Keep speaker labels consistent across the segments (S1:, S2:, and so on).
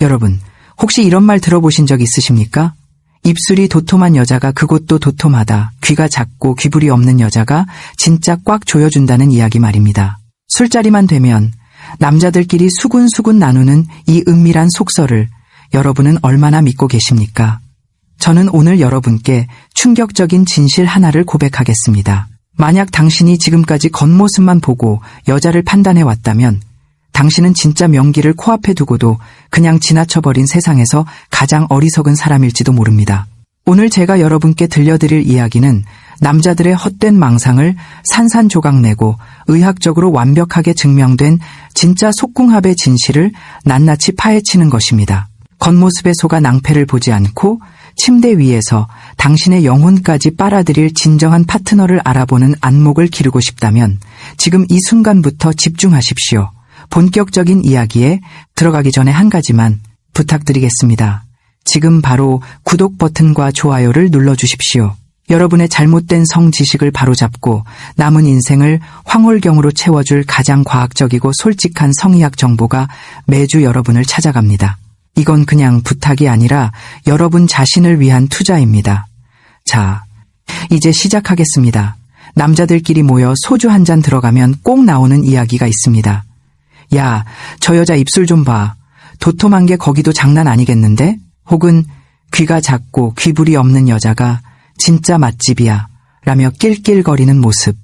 S1: 여러분, 혹시 이런 말 들어보신 적 있으십니까? 입술이 도톰한 여자가 그곳도 도톰하다. 귀가 작고 귀불이 없는 여자가 진짜 꽉 조여준다는 이야기 말입니다. 술자리만 되면 남자들끼리 수군수군 나누는 이 은밀한 속설을 여러분은 얼마나 믿고 계십니까? 저는 오늘 여러분께 충격적인 진실 하나를 고백하겠습니다. 만약 당신이 지금까지 겉모습만 보고 여자를 판단해 왔다면 당신은 진짜 명기를 코앞에 두고도 그냥 지나쳐버린 세상에서 가장 어리석은 사람일지도 모릅니다. 오늘 제가 여러분께 들려드릴 이야기는 남자들의 헛된 망상을 산산조각 내고 의학적으로 완벽하게 증명된 진짜 속궁합의 진실을 낱낱이 파헤치는 것입니다. 겉모습에 속아 낭패를 보지 않고 침대 위에서 당신의 영혼까지 빨아들일 진정한 파트너를 알아보는 안목을 기르고 싶다면 지금 이 순간부터 집중하십시오. 본격적인 이야기에 들어가기 전에 한 가지만 부탁드리겠습니다. 지금 바로 구독 버튼과 좋아요를 눌러주십시오. 여러분의 잘못된 성 지식을 바로잡고 남은 인생을 황홀경으로 채워줄 가장 과학적이고 솔직한 성의학 정보가 매주 여러분을 찾아갑니다. 이건 그냥 부탁이 아니라 여러분 자신을 위한 투자입니다. 자, 이제 시작하겠습니다. 남자들끼리 모여 소주 한 잔 들어가면 꼭 나오는 이야기가 있습니다. 야, 저 여자 입술 좀 봐. 도톰한 게 거기도 장난 아니겠는데? 혹은 귀가 작고 귀불이 없는 여자가 진짜 맛집이야. 라며 낄낄거리는 모습.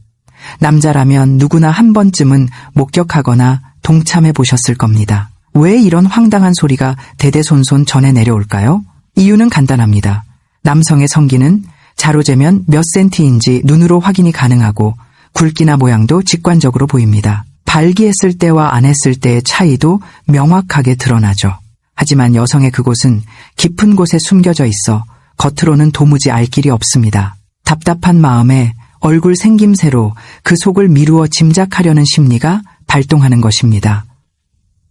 S1: 남자라면 누구나 한 번쯤은 목격하거나 동참해 보셨을 겁니다. 왜 이런 황당한 소리가 대대손손 전해 내려올까요? 이유는 간단합니다. 남성의 성기는 자로 재면 몇 센티인지 눈으로 확인이 가능하고 굵기나 모양도 직관적으로 보입니다. 발기했을 때와 안 했을 때의 차이도 명확하게 드러나죠. 하지만 여성의 그곳은 깊은 곳에 숨겨져 있어 겉으로는 도무지 알 길이 없습니다. 답답한 마음에 얼굴 생김새로 그 속을 미루어 짐작하려는 심리가 발동하는 것입니다.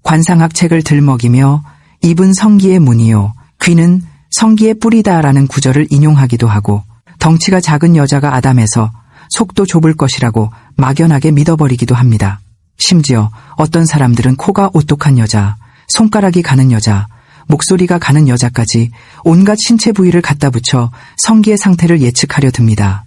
S1: 관상학 책을 들먹이며 입은 성기의 문이요, 귀는 성기의 뿌리다라는 구절을 인용하기도 하고 덩치가 작은 여자가 아담해서 속도 좁을 것이라고 막연하게 믿어버리기도 합니다. 심지어 어떤 사람들은 코가 오똑한 여자, 손가락이 가는 여자, 목소리가 가는 여자까지 온갖 신체 부위를 갖다 붙여 성기의 상태를 예측하려 듭니다.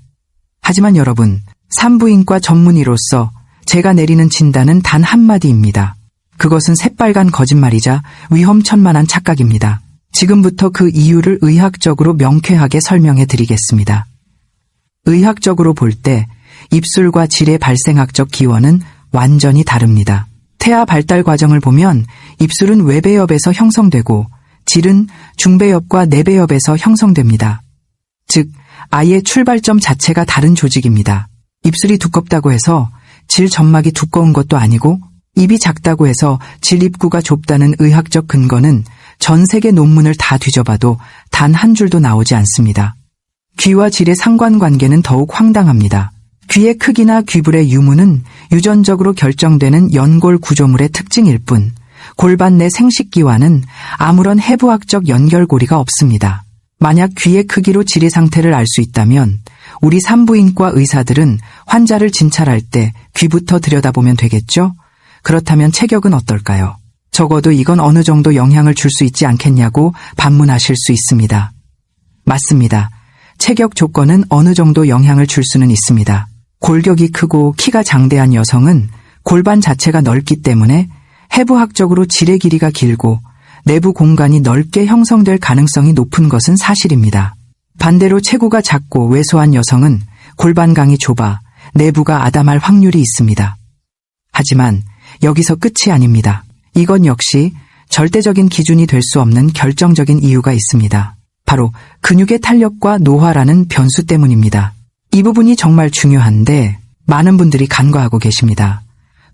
S1: 하지만 여러분, 산부인과 전문의로서 제가 내리는 진단은 단 한마디입니다. 그것은 새빨간 거짓말이자 위험천만한 착각입니다. 지금부터 그 이유를 의학적으로 명쾌하게 설명해 드리겠습니다. 의학적으로 볼 때 입술과 질의 발생학적 기원은 완전히 다릅니다. 태아 발달 과정을 보면 입술은 외배엽에서 형성되고 질은 중배엽과 내배엽에서 형성됩니다. 즉, 아이의 출발점 자체가 다른 조직입니다. 입술이 두껍다고 해서 질 점막이 두꺼운 것도 아니고 입이 작다고 해서 질 입구가 좁다는 의학적 근거는 전 세계 논문을 다 뒤져봐도 단 한 줄도 나오지 않습니다. 귀와 질의 상관관계는 더욱 황당합니다. 귀의 크기나 귀불의 유무는 유전적으로 결정되는 연골 구조물의 특징일 뿐 골반 내 생식기와는 아무런 해부학적 연결고리가 없습니다. 만약 귀의 크기로 질의 상태를 알 수 있다면 우리 산부인과 의사들은 환자를 진찰할 때 귀부터 들여다보면 되겠죠? 그렇다면 체격은 어떨까요? 적어도 이건 어느 정도 영향을 줄 수 있지 않겠냐고 반문하실 수 있습니다. 맞습니다. 체격 조건은 어느 정도 영향을 줄 수는 있습니다. 골격이 크고 키가 장대한 여성은 골반 자체가 넓기 때문에 해부학적으로 질의 길이가 길고 내부 공간이 넓게 형성될 가능성이 높은 것은 사실입니다. 반대로 체구가 작고 왜소한 여성은 골반강이 좁아 내부가 아담할 확률이 있습니다. 하지만 여기서 끝이 아닙니다. 이건 역시 절대적인 기준이 될 수 없는 결정적인 이유가 있습니다. 바로 근육의 탄력과 노화라는 변수 때문입니다. 이 부분이 정말 중요한데 많은 분들이 간과하고 계십니다.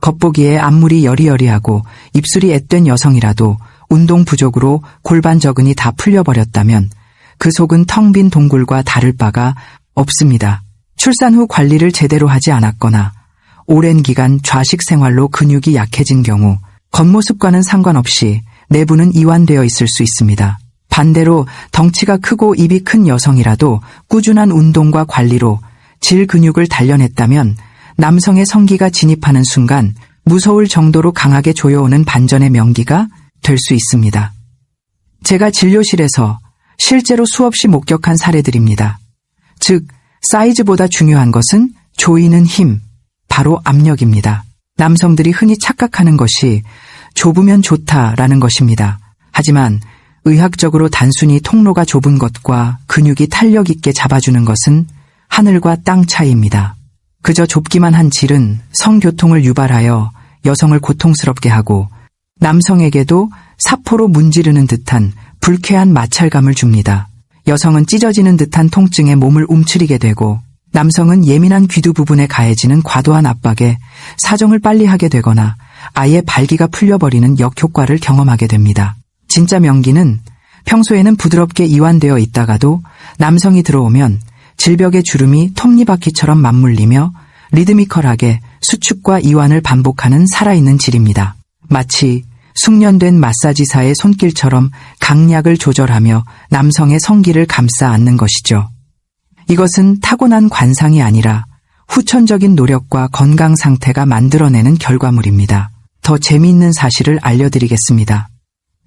S1: 겉보기에 앞물이 여리여리하고 입술이 앳된 여성이라도 운동 부족으로 골반 저근이 다 풀려버렸다면 그 속은 텅 빈 동굴과 다를 바가 없습니다. 출산 후 관리를 제대로 하지 않았거나 오랜 기간 좌식 생활로 근육이 약해진 경우 겉모습과는 상관없이 내부는 이완되어 있을 수 있습니다. 반대로 덩치가 크고 입이 큰 여성이라도 꾸준한 운동과 관리로 질 근육을 단련했다면 남성의 성기가 진입하는 순간 무서울 정도로 강하게 조여오는 반전의 명기가 될 수 있습니다. 제가 진료실에서 실제로 수없이 목격한 사례들입니다. 즉, 사이즈보다 중요한 것은 조이는 힘, 바로 압력입니다. 남성들이 흔히 착각하는 것이 좁으면 좋다라는 것입니다. 하지만 의학적으로 단순히 통로가 좁은 것과 근육이 탄력 있게 잡아주는 것은 하늘과 땅 차이입니다. 그저 좁기만 한 질은 성교통을 유발하여 여성을 고통스럽게 하고 남성에게도 사포로 문지르는 듯한 불쾌한 마찰감을 줍니다. 여성은 찢어지는 듯한 통증에 몸을 움츠리게 되고 남성은 예민한 귀두 부분에 가해지는 과도한 압박에 사정을 빨리 하게 되거나 아예 발기가 풀려버리는 역효과를 경험하게 됩니다. 진짜 명기는 평소에는 부드럽게 이완되어 있다가도 남성이 들어오면 질벽의 주름이 톱니바퀴처럼 맞물리며 리드미컬하게 수축과 이완을 반복하는 살아있는 질입니다. 마치 숙련된 마사지사의 손길처럼 강약을 조절하며 남성의 성기를 감싸 안는 것이죠. 이것은 타고난 관상이 아니라 후천적인 노력과 건강 상태가 만들어내는 결과물입니다. 더 재미있는 사실을 알려드리겠습니다.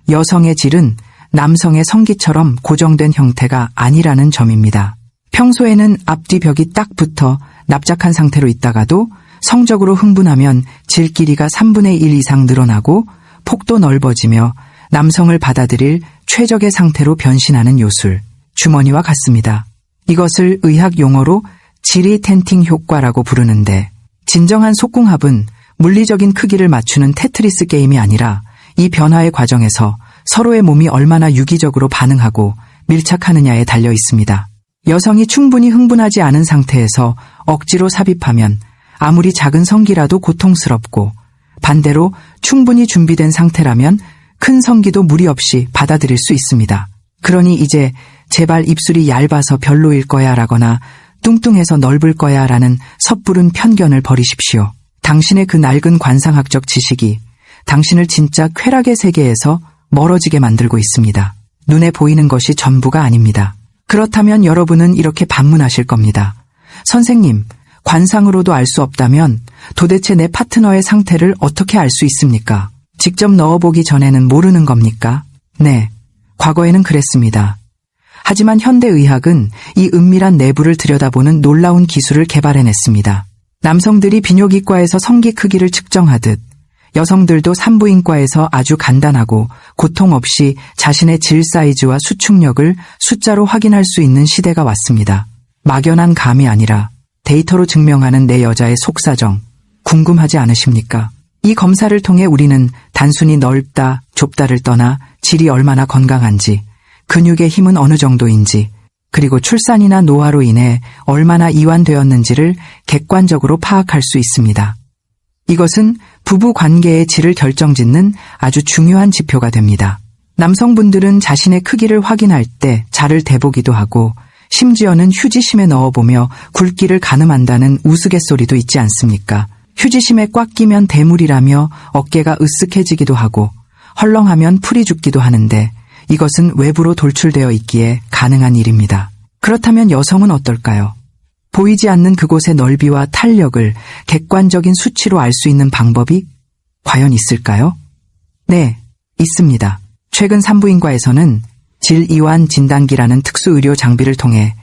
S1: 여성의 질은 남성의 성기처럼 고정된 형태가 아니라는 점입니다. 평소에는 앞뒤 벽이 딱 붙어 납작한 상태로 있다가도 성적으로 흥분하면 질 길이가 3분의 1 이상 늘어나고 폭도 넓어지며 남성을 받아들일 최적의 상태로 변신하는 요술, 주머니와 같습니다. 이것을 의학 용어로 지리 텐팅 효과라고 부르는데 진정한 속궁합은 물리적인 크기를 맞추는 테트리스 게임이 아니라 이 변화의 과정에서 서로의 몸이 얼마나 유기적으로 반응하고 밀착하느냐에 달려 있습니다. 여성이 충분히 흥분하지 않은 상태에서 억지로 삽입하면 아무리 작은 성기라도 고통스럽고 반대로 충분히 준비된 상태라면 큰 성기도 무리 없이 받아들일 수 있습니다. 그러니 이제 제발 입술이 얇아서 별로일 거야 라거나 뚱뚱해서 넓을 거야 라는 섣부른 편견을 버리십시오. 당신의 그 낡은 관상학적 지식이 당신을 진짜 쾌락의 세계에서 멀어지게 만들고 있습니다. 눈에 보이는 것이 전부가 아닙니다. 그렇다면 여러분은 이렇게 반문하실 겁니다. 선생님, 관상으로도 알 수 없다면 도대체 내 파트너의 상태를 어떻게 알 수 있습니까? 직접 넣어보기 전에는 모르는 겁니까? 네, 과거에는 그랬습니다. 하지만 현대의학은 이 은밀한 내부를 들여다보는 놀라운 기술을 개발해냈습니다. 남성들이 비뇨기과에서 성기 크기를 측정하듯 여성들도 산부인과에서 아주 간단하고 고통 없이 자신의 질 사이즈와 수축력을 숫자로 확인할 수 있는 시대가 왔습니다. 막연한 감이 아니라 데이터로 증명하는 내 여자의 속사정 궁금하지 않으십니까? 이 검사를 통해 우리는 단순히 넓다, 좁다를 떠나 질이 얼마나 건강한지, 근육의 힘은 어느 정도인지, 그리고 출산이나 노화로 인해 얼마나 이완되었는지를 객관적으로 파악할 수 있습니다. 이것은 부부 관계의 질을 결정짓는 아주 중요한 지표가 됩니다. 남성분들은 자신의 크기를 확인할 때 자를 대보기도 하고 심지어는 휴지심에 넣어보며 굵기를 가늠한다는 우스갯소리도 있지 않습니까? 휴지심에 꽉 끼면 대물이라며 어깨가 으쓱해지기도 하고 헐렁하면 풀이 죽기도 하는데 이것은 외부로 돌출되어 있기에 가능한 일입니다. 그렇다면 여성은 어떨까요? 보이지 않는 그곳의 넓이와 탄력을 객관적인 수치로 알 수 있는 방법이 과연 있을까요? 네, 있습니다. 최근 산부인과에서는 질이완 진단기라는 특수 의료 장비를 통해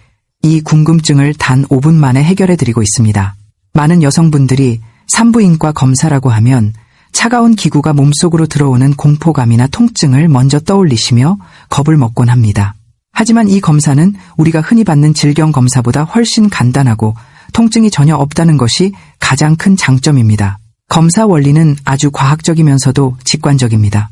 S1: 이 궁금증을 단 5분 만에 해결해 드리고 있습니다. 많은 여성분들이 산부인과 검사라고 하면 차가운 기구가 몸속으로 들어오는 공포감이나 통증을 먼저 떠올리시며 겁을 먹곤 합니다. 하지만 이 검사는 우리가 흔히 받는 질경 검사보다 훨씬 간단하고 통증이 전혀 없다는 것이 가장 큰 장점입니다. 검사 원리는 아주 과학적이면서도 직관적입니다.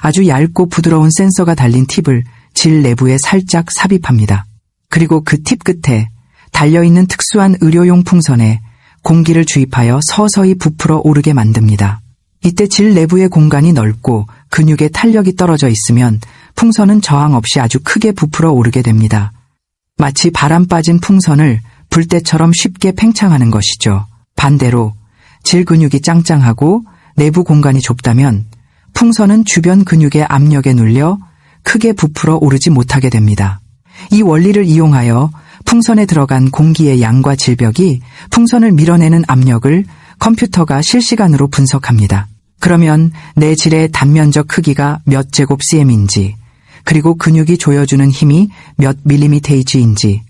S1: 아주 얇고 부드러운 센서가 달린 팁을 질 내부에 살짝 삽입합니다. 그리고 그 팁 끝에 달려있는 특수한 의료용 풍선에 공기를 주입하여 서서히 부풀어 오르게 만듭니다. 이때 질 내부의 공간이 넓고 근육에 탄력이 떨어져 있으면 풍선은 저항 없이 아주 크게 부풀어 오르게 됩니다. 마치 바람 빠진 풍선을 불때처럼 쉽게 팽창하는 것이죠. 반대로 질 근육이 짱짱하고 내부 공간이 좁다면 풍선은 주변 근육의 압력에 눌려 크게 부풀어 오르지 못하게 됩니다. 이 원리를 이용하여 풍선에 들어간 공기의 양과 질벽이 풍선을 밀어내는 압력을 컴퓨터가 실시간으로 분석합니다. 그러면 내 질의 단면적 크기가 몇 제곱 cm인지, 그리고 근육이 조여주는 힘이 몇 밀리미테이지인지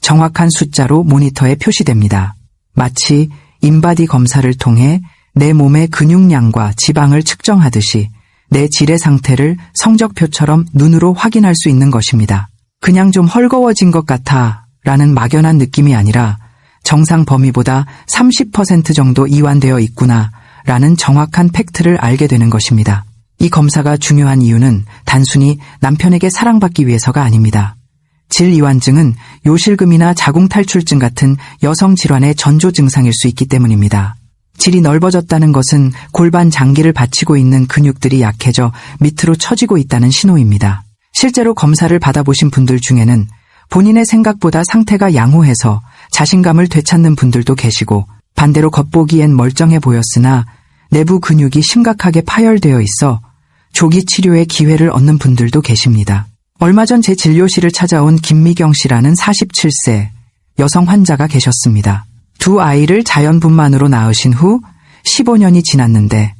S1: 정확한 숫자로 모니터에 표시됩니다. 마치 인바디 검사를 통해 내 몸의 근육량과 지방을 측정하듯이 내 질의 상태를 성적표처럼 눈으로 확인할 수 있는 것입니다. 그냥 좀 헐거워진 것 같아 라는 막연한 느낌이 아니라 정상 범위보다 30% 정도 이완되어 있구나 라는 정확한 팩트를 알게 되는 것입니다. 이 검사가 중요한 이유는 단순히 남편에게 사랑받기 위해서가 아닙니다. 질이완증은 요실금이나 자궁탈출증 같은 여성 질환의 전조 증상일 수 있기 때문입니다. 질이 넓어졌다는 것은 골반 장기를 받치고 있는 근육들이 약해져 밑으로 처지고 있다는 신호입니다. 실제로 검사를 받아보신 분들 중에는 본인의 생각보다 상태가 양호해서 자신감을 되찾는 분들도 계시고 반대로 겉보기엔 멀쩡해 보였으나 내부 근육이 심각하게 파열되어 있어 조기 치료의 기회를 얻는 분들도 계십니다. 얼마 전 제 진료실을 찾아온 김미경 씨라는 47세 여성 환자가 계셨습니다. 두 아이를 자연분만으로 낳으신 후 15년이 지났는데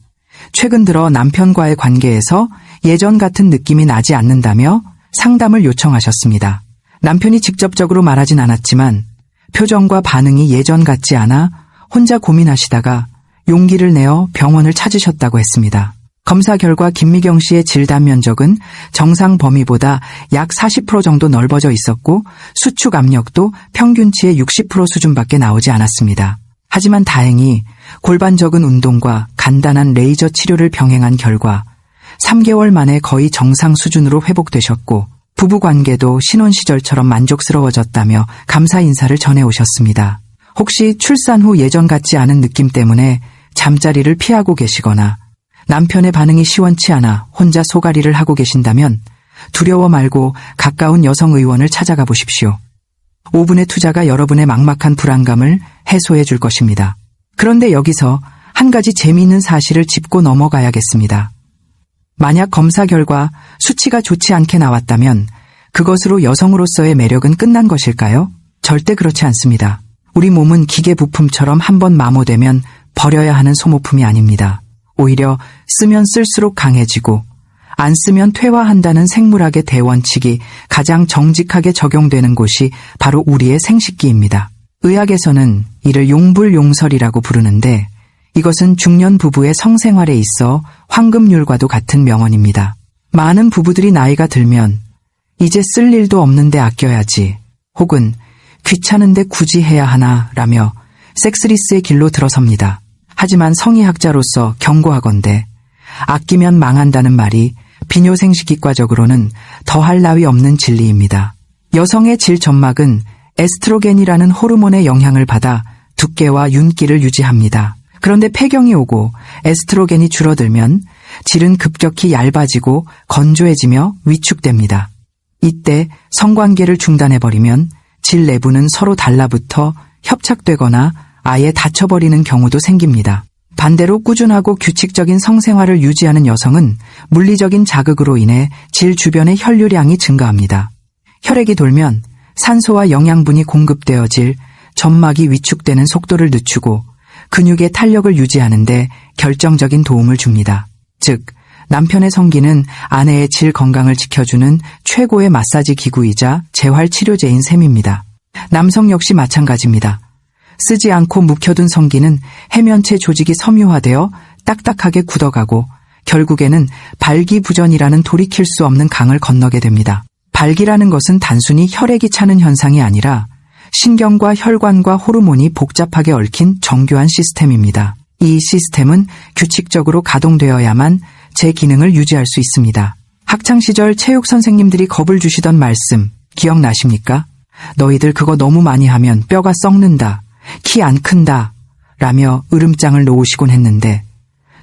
S1: 최근 들어 남편과의 관계에서 예전 같은 느낌이 나지 않는다며 상담을 요청하셨습니다. 남편이 직접적으로 말하진 않았지만 표정과 반응이 예전 같지 않아 혼자 고민하시다가 용기를 내어 병원을 찾으셨다고 했습니다. 검사 결과 김미경 씨의 질단 면적은 정상 범위보다 약 40% 정도 넓어져 있었고 수축 압력도 평균치의 60% 수준밖에 나오지 않았습니다. 하지만 다행히 골반적인 운동과 간단한 레이저 치료를 병행한 결과 3개월 만에 거의 정상 수준으로 회복되셨고 부부 관계도 신혼 시절처럼 만족스러워졌다며 감사 인사를 전해 오셨습니다. 혹시 출산 후 예전 같지 않은 느낌 때문에 잠자리를 피하고 계시거나 남편의 반응이 시원치 않아 혼자 소가리를 하고 계신다면 두려워 말고 가까운 여성 의원을 찾아가 보십시오. 5분의 투자가 여러분의 막막한 불안감을 해소해 줄 것입니다. 그런데 여기서 한 가지 재미있는 사실을 짚고 넘어가야겠습니다. 만약 검사 결과 수치가 좋지 않게 나왔다면 그것으로 여성으로서의 매력은 끝난 것일까요? 절대 그렇지 않습니다. 우리 몸은 기계 부품처럼 한번 마모되면 버려야 하는 소모품이 아닙니다. 오히려 쓰면 쓸수록 강해지고 안 쓰면 퇴화한다는 생물학의 대원칙이 가장 정직하게 적용되는 곳이 바로 우리의 생식기입니다. 의학에서는 이를 용불용설이라고 부르는데 이것은 중년 부부의 성생활에 있어 황금률과도 같은 명언입니다. 많은 부부들이 나이가 들면 이제 쓸 일도 없는데 아껴야지 혹은 귀찮은데 굳이 해야 하나 라며 섹스리스의 길로 들어섭니다. 하지만 성의학자로서 경고하건대 아끼면 망한다는 말이 비뇨생식기과적으로는 더할 나위 없는 진리입니다. 여성의 질 점막은 에스트로겐이라는 호르몬의 영향을 받아 두께와 윤기를 유지합니다. 그런데 폐경이 오고 에스트로겐이 줄어들면 질은 급격히 얇아지고 건조해지며 위축됩니다. 이때 성관계를 중단해버리면 질 내부는 서로 달라붙어 협착되거나 아예 다쳐버리는 경우도 생깁니다. 반대로 꾸준하고 규칙적인 성생활을 유지하는 여성은 물리적인 자극으로 인해 질 주변의 혈류량이 증가합니다. 혈액이 돌면 산소와 영양분이 공급되어질 점막이 위축되는 속도를 늦추고 근육의 탄력을 유지하는데 결정적인 도움을 줍니다. 즉, 남편의 성기는 아내의 질 건강을 지켜주는 최고의 마사지 기구이자 재활 치료제인 셈입니다. 남성 역시 마찬가지입니다. 쓰지 않고 묵혀둔 성기는 해면체 조직이 섬유화되어 딱딱하게 굳어가고 결국에는 발기부전이라는 돌이킬 수 없는 강을 건너게 됩니다. 발기라는 것은 단순히 혈액이 차는 현상이 아니라 신경과 혈관과 호르몬이 복잡하게 얽힌 정교한 시스템입니다. 이 시스템은 규칙적으로 가동되어야만 제 기능을 유지할 수 있습니다. 학창시절 체육 선생님들이 겁을 주시던 말씀 기억나십니까? 너희들 그거 너무 많이 하면 뼈가 썩는다. 키 안 큰다. 라며 으름장을 놓으시곤 했는데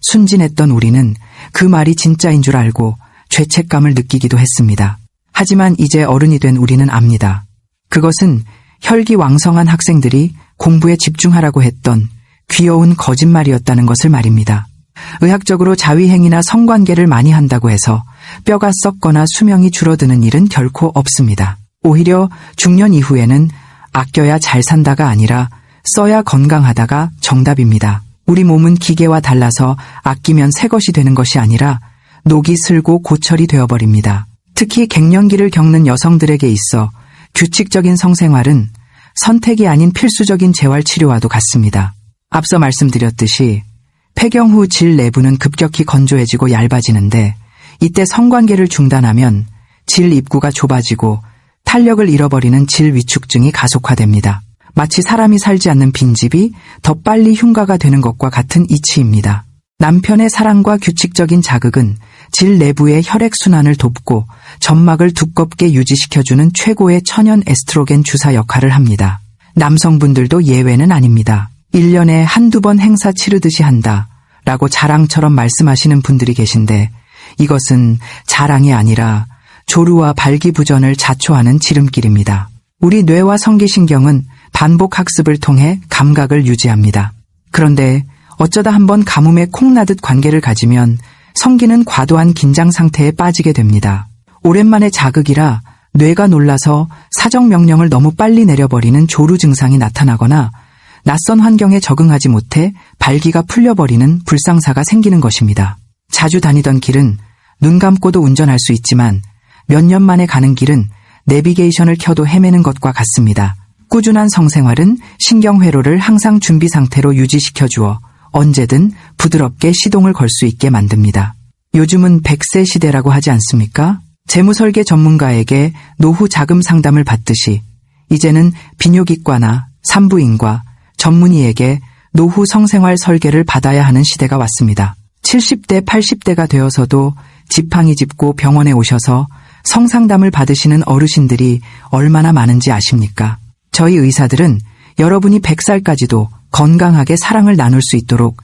S1: 순진했던 우리는 그 말이 진짜인 줄 알고 죄책감을 느끼기도 했습니다. 하지만 이제 어른이 된 우리는 압니다. 그것은 혈기왕성한 학생들이 공부에 집중하라고 했던 귀여운 거짓말이었다는 것을 말입니다. 의학적으로 자위행위나 성관계를 많이 한다고 해서 뼈가 썩거나 수명이 줄어드는 일은 결코 없습니다. 오히려 중년 이후에는 아껴야 잘 산다가 아니라 써야 건강하다가 정답입니다. 우리 몸은 기계와 달라서 아끼면 새 것이 되는 것이 아니라 녹이 슬고 고철이 되어버립니다. 특히 갱년기를 겪는 여성들에게 있어 규칙적인 성생활은 선택이 아닌 필수적인 재활 치료와도 같습니다. 앞서 말씀드렸듯이 폐경 후 질 내부는 급격히 건조해지고 얇아지는데 이때 성관계를 중단하면 질 입구가 좁아지고 탄력을 잃어버리는 질 위축증이 가속화됩니다. 마치 사람이 살지 않는 빈집이 더 빨리 흉가가 되는 것과 같은 이치입니다. 남편의 사랑과 규칙적인 자극은 질 내부의 혈액순환을 돕고 점막을 두껍게 유지시켜주는 최고의 천연 에스트로겐 주사 역할을 합니다. 남성분들도 예외는 아닙니다. 1년에 한두 번 행사 치르듯이 한다. 라고 자랑처럼 말씀하시는 분들이 계신데 이것은 자랑이 아니라 조루와 발기부전을 자초하는 지름길입니다. 우리 뇌와 성기신경은 반복 학습을 통해 감각을 유지합니다. 그런데 어쩌다 한번 가뭄에 콩나듯 관계를 가지면 성기는 과도한 긴장 상태에 빠지게 됩니다. 오랜만에 자극이라 뇌가 놀라서 사정 명령을 너무 빨리 내려버리는 조루 증상이 나타나거나 낯선 환경에 적응하지 못해 발기가 풀려버리는 불상사가 생기는 것입니다. 자주 다니던 길은 눈 감고도 운전할 수 있지만 몇 년 만에 가는 길은 내비게이션을 켜도 헤매는 것과 같습니다. 꾸준한 성생활은 신경회로를 항상 준비 상태로 유지시켜 주어 언제든 부드럽게 시동을 걸 수 있게 만듭니다. 요즘은 100세 시대라고 하지 않습니까? 재무설계 전문가에게 노후 자금 상담을 받듯이 이제는 비뇨기과나 산부인과 전문의에게 노후 성생활 설계를 받아야 하는 시대가 왔습니다. 70대, 80대가 되어서도 지팡이 짚고 병원에 오셔서 성상담을 받으시는 어르신들이 얼마나 많은지 아십니까? 저희 의사들은 여러분이 100살까지도 건강하게 사랑을 나눌 수 있도록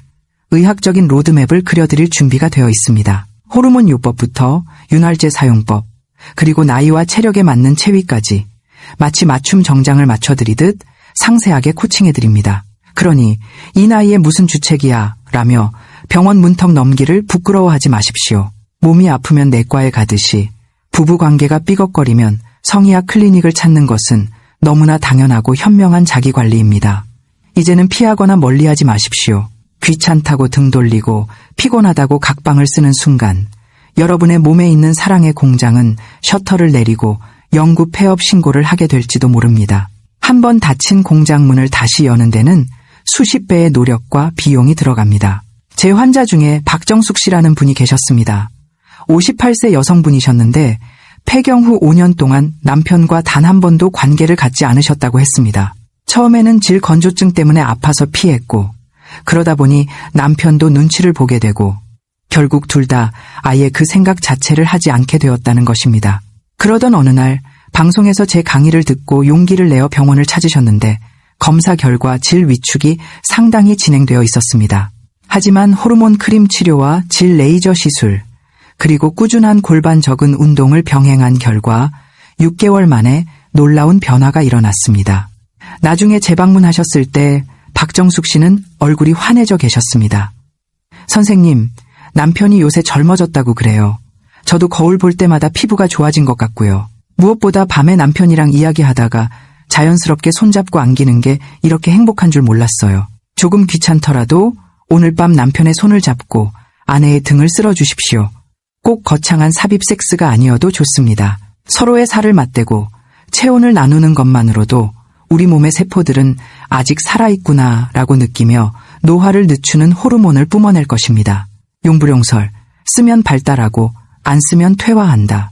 S1: 의학적인 로드맵을 그려드릴 준비가 되어 있습니다. 호르몬 요법부터 윤활제 사용법, 그리고 나이와 체력에 맞는 체위까지 마치 맞춤 정장을 맞춰드리듯 상세하게 코칭해드립니다. 그러니 이 나이에 무슨 주책이야 라며 병원 문턱 넘기를 부끄러워하지 마십시오. 몸이 아프면 내과에 가듯이 부부 관계가 삐걱거리면 성의학 클리닉을 찾는 것은 너무나 당연하고 현명한 자기관리입니다. 이제는 피하거나 멀리하지 마십시오. 귀찮다고 등 돌리고 피곤하다고 각방을 쓰는 순간 여러분의 몸에 있는 사랑의 공장은 셔터를 내리고 영구 폐업 신고를 하게 될지도 모릅니다. 한 번 닫힌 공장 문을 다시 여는 데는 수십 배의 노력과 비용이 들어갑니다. 제 환자 중에 박정숙 씨라는 분이 계셨습니다. 58세 여성분이셨는데 폐경 후 5년 동안 남편과 단 한 번도 관계를 갖지 않으셨다고 했습니다. 처음에는 질 건조증 때문에 아파서 피했고 그러다 보니 남편도 눈치를 보게 되고 결국 둘 다 아예 그 생각 자체를 하지 않게 되었다는 것입니다. 그러던 어느 날 방송에서 제 강의를 듣고 용기를 내어 병원을 찾으셨는데 검사 결과 질 위축이 상당히 진행되어 있었습니다. 하지만 호르몬 크림 치료와 질 레이저 시술, 그리고 꾸준한 골반 적은 운동을 병행한 결과 6개월 만에 놀라운 변화가 일어났습니다. 나중에 재방문하셨을 때 박정숙 씨는 얼굴이 환해져 계셨습니다. 선생님, 남편이 요새 젊어졌다고 그래요. 저도 거울 볼 때마다 피부가 좋아진 것 같고요. 무엇보다 밤에 남편이랑 이야기하다가 자연스럽게 손잡고 안기는 게 이렇게 행복한 줄 몰랐어요. 조금 귀찮더라도 오늘 밤 남편의 손을 잡고 아내의 등을 쓸어 주십시오. 꼭 거창한 삽입 섹스가 아니어도 좋습니다. 서로의 살을 맞대고 체온을 나누는 것만으로도 우리 몸의 세포들은 아직 살아있구나 라고 느끼며 노화를 늦추는 호르몬을 뿜어낼 것입니다. 용불용설, 쓰면 발달하고 안 쓰면 퇴화한다.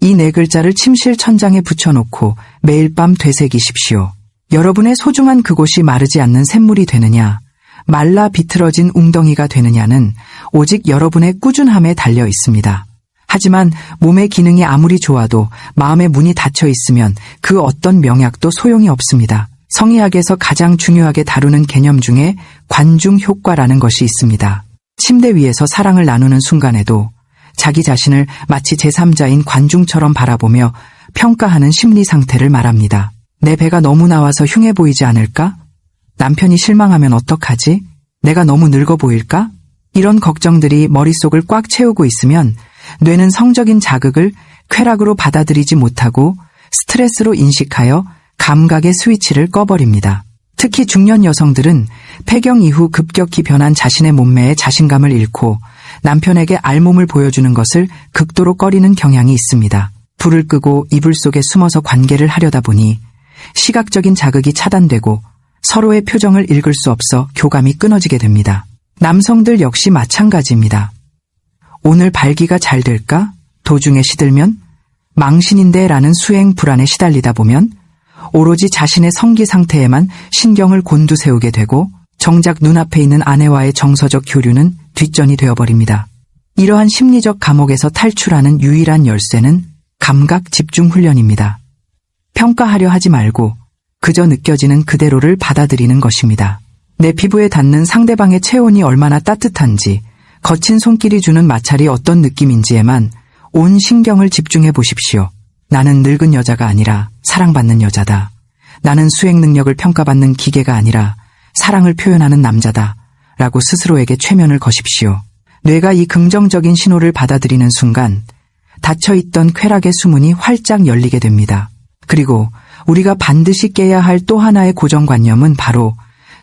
S1: 이 네 글자를 침실 천장에 붙여놓고 매일 밤 되새기십시오. 여러분의 소중한 그곳이 마르지 않는 샘물이 되느냐, 말라 비틀어진 웅덩이가 되느냐는 오직 여러분의 꾸준함에 달려 있습니다. 하지만 몸의 기능이 아무리 좋아도 마음의 문이 닫혀 있으면 그 어떤 명약도 소용이 없습니다. 성의학에서 가장 중요하게 다루는 개념 중에 관중 효과라는 것이 있습니다. 침대 위에서 사랑을 나누는 순간에도 자기 자신을 마치 제3자인 관중처럼 바라보며 평가하는 심리 상태를 말합니다. 내 배가 너무 나와서 흉해 보이지 않을까? 남편이 실망하면 어떡하지? 내가 너무 늙어 보일까? 이런 걱정들이 머릿속을 꽉 채우고 있으면 뇌는 성적인 자극을 쾌락으로 받아들이지 못하고 스트레스로 인식하여 감각의 스위치를 꺼버립니다. 특히 중년 여성들은 폐경 이후 급격히 변한 자신의 몸매에 자신감을 잃고 남편에게 알몸을 보여주는 것을 극도로 꺼리는 경향이 있습니다. 불을 끄고 이불 속에 숨어서 관계를 하려다 보니 시각적인 자극이 차단되고 서로의 표정을 읽을 수 없어 교감이 끊어지게 됩니다. 남성들 역시 마찬가지입니다. 오늘 발기가 잘 될까? 도중에 시들면? 망신인데 라는 수행 불안에 시달리다 보면 오로지 자신의 성기 상태에만 신경을 곤두세우게 되고 정작 눈앞에 있는 아내와의 정서적 교류는 뒷전이 되어버립니다. 이러한 심리적 감옥에서 탈출하는 유일한 열쇠는 감각 집중 훈련입니다. 평가하려 하지 말고 그저 느껴지는 그대로를 받아들이는 것입니다. 내 피부에 닿는 상대방의 체온이 얼마나 따뜻한지, 거친 손길이 주는 마찰이 어떤 느낌인지에만 온 신경을 집중해 보십시오. 나는 늙은 여자가 아니라 사랑받는 여자다. 나는 수행 능력을 평가받는 기계가 아니라 사랑을 표현하는 남자다. 라고 스스로에게 최면을 거십시오. 뇌가 이 긍정적인 신호를 받아들이는 순간 닫혀있던 쾌락의 수문이 활짝 열리게 됩니다. 그리고 우리가 반드시 깨야 할 또 하나의 고정관념은 바로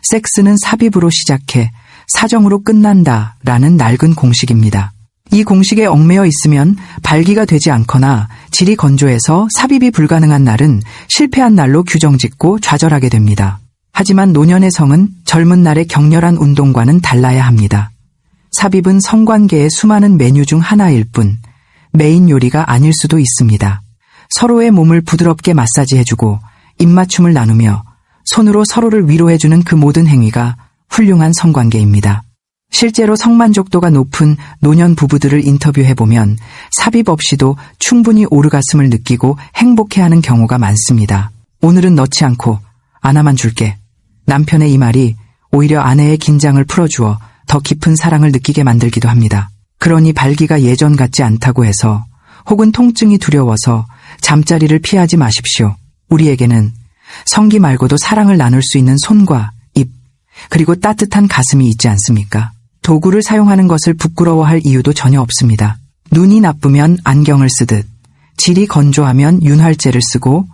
S1: 섹스는 삽입으로 시작해 사정으로 끝난다 라는 낡은 공식입니다. 이 공식에 얽매여 있으면 발기가 되지 않거나 질이 건조해서 삽입이 불가능한 날은 실패한 날로 규정 짓고 좌절하게 됩니다. 하지만 노년의 성은 젊은 날의 격렬한 운동과는 달라야 합니다. 삽입은 성관계의 수많은 메뉴 중 하나일 뿐 메인 요리가 아닐 수도 있습니다. 서로의 몸을 부드럽게 마사지해주고 입맞춤을 나누며 손으로 서로를 위로해주는 그 모든 행위가 훌륭한 성관계입니다. 실제로 성만족도가 높은 노년 부부들을 인터뷰해보면 삽입 없이도 충분히 오르가슴을 느끼고 행복해하는 경우가 많습니다. 오늘은 넣지 않고 하나만 줄게. 남편의 이 말이 오히려 아내의 긴장을 풀어주어 더 깊은 사랑을 느끼게 만들기도 합니다. 그러니 발기가 예전 같지 않다고 해서 혹은 통증이 두려워서 잠자리를 피하지 마십시오. 우리에게는 성기 말고도 사랑을 나눌 수 있는 손과 입, 그리고 따뜻한 가슴이 있지 않습니까? 도구를 사용하는 것을 부끄러워할 이유도 전혀 없습니다. 눈이 나쁘면 안경을 쓰듯, 질이 건조하면 윤활제를 쓰고,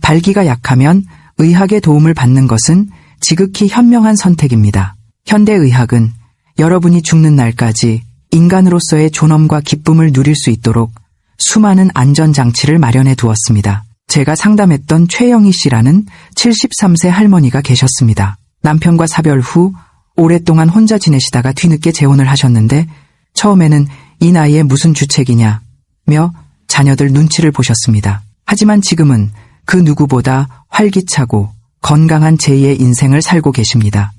S1: 발기가 약하면 의학의 도움을 받는 것은 지극히 현명한 선택입니다. 현대의학은 여러분이 죽는 날까지 인간으로서의 존엄과 기쁨을 누릴 수 있도록 수많은 안전장치를 마련해 두었습니다. 제가 상담했던 최영희 씨라는 73세 할머니가 계셨습니다. 남편과 사별 후 오랫동안 혼자 지내시다가 뒤늦게 재혼을 하셨는데 처음에는 이 나이에 무슨 주책이냐 며 자녀들 눈치를 보셨습니다. 하지만 지금은 그 누구보다 활기차고 건강한 제2의 인생을 살고 계십니다.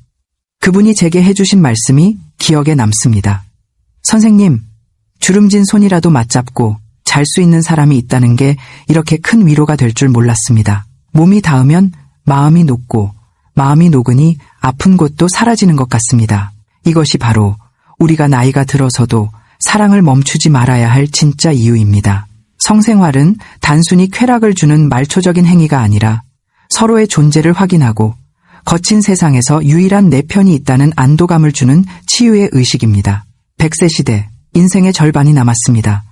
S1: 그분이 제게 해주신 말씀이 기억에 남습니다. 선생님, 주름진 손이라도 맞잡고 잘 수 있는 사람이 있다는 게 이렇게 큰 위로가 될 줄 몰랐습니다. 몸이 닿으면 마음이 녹고 마음이 녹으니 아픈 곳도 사라지는 것 같습니다. 이것이 바로 우리가 나이가 들어서도 사랑을 멈추지 말아야 할 진짜 이유입니다. 성생활은 단순히 쾌락을 주는 말초적인 행위가 아니라 서로의 존재를 확인하고 거친 세상에서 유일한 내 편이 있다는 안도감을 주는 치유의 의식입니다. 100세 시대, 인생의 절반이 남았습니다.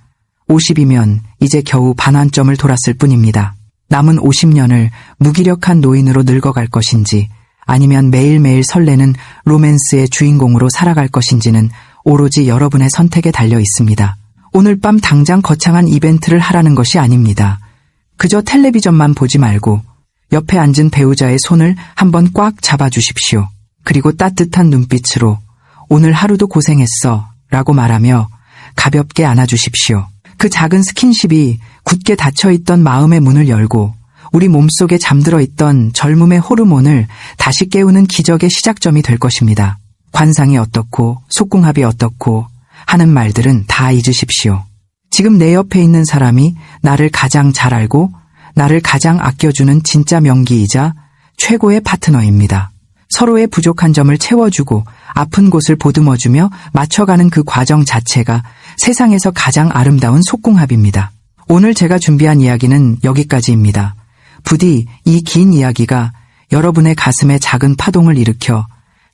S1: 50이면 이제 겨우 반환점을 돌았을 뿐입니다. 남은 50년을 무기력한 노인으로 늙어갈 것인지 아니면 매일매일 설레는 로맨스의 주인공으로 살아갈 것인지는 오로지 여러분의 선택에 달려 있습니다. 오늘 밤 당장 거창한 이벤트를 하라는 것이 아닙니다. 그저 텔레비전만 보지 말고 옆에 앉은 배우자의 손을 한번 꽉 잡아주십시오. 그리고 따뜻한 눈빛으로 오늘 하루도 고생했어 라고 말하며 가볍게 안아주십시오. 그 작은 스킨십이 굳게 닫혀있던 마음의 문을 열고 우리 몸속에 잠들어 있던 젊음의 호르몬을 다시 깨우는 기적의 시작점이 될 것입니다. 관상이 어떻고 속궁합이 어떻고 하는 말들은 다 잊으십시오. 지금 내 옆에 있는 사람이 나를 가장 잘 알고 나를 가장 아껴주는 진짜 명기이자 최고의 파트너입니다. 서로의 부족한 점을 채워주고 아픈 곳을 보듬어주며 맞춰가는 그 과정 자체가 세상에서 가장 아름다운 속궁합입니다. 오늘 제가 준비한 이야기는 여기까지입니다. 부디 이 긴 이야기가 여러분의 가슴에 작은 파동을 일으켜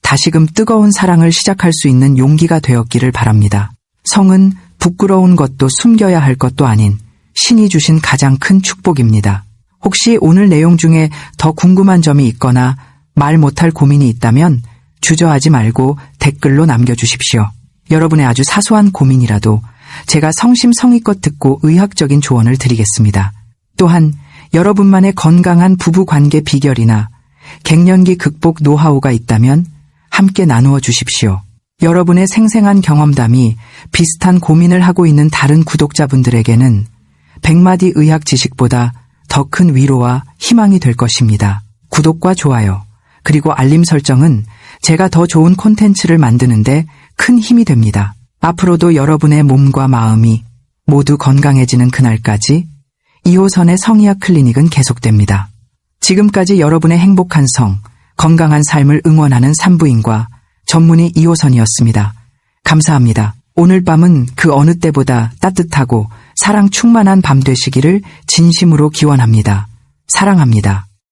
S1: 다시금 뜨거운 사랑을 시작할 수 있는 용기가 되었기를 바랍니다. 성은 부끄러운 것도 숨겨야 할 것도 아닌 신이 주신 가장 큰 축복입니다. 혹시 오늘 내용 중에 더 궁금한 점이 있거나 말 못할 고민이 있다면 주저하지 말고 댓글로 남겨주십시오. 여러분의 아주 사소한 고민이라도 제가 성심성의껏 듣고 의학적인 조언을 드리겠습니다. 또한 여러분만의 건강한 부부 관계 비결이나 갱년기 극복 노하우가 있다면 함께 나누어 주십시오. 여러분의 생생한 경험담이 비슷한 고민을 하고 있는 다른 구독자분들에게는 백마디 의학 지식보다 더 큰 위로와 희망이 될 것입니다. 구독과 좋아요, 그리고 알림 설정은 제가 더 좋은 콘텐츠를 만드는데 큰 힘이 됩니다. 앞으로도 여러분의 몸과 마음이 모두 건강해지는 그날까지 2호선의 성의학 클리닉은 계속됩니다. 지금까지 여러분의 행복한 성, 건강한 삶을 응원하는 산부인과 전문의 2호선이었습니다. 감사합니다. 오늘 밤은 그 어느 때보다 따뜻하고 사랑 충만한 밤 되시기를 진심으로 기원합니다. 사랑합니다.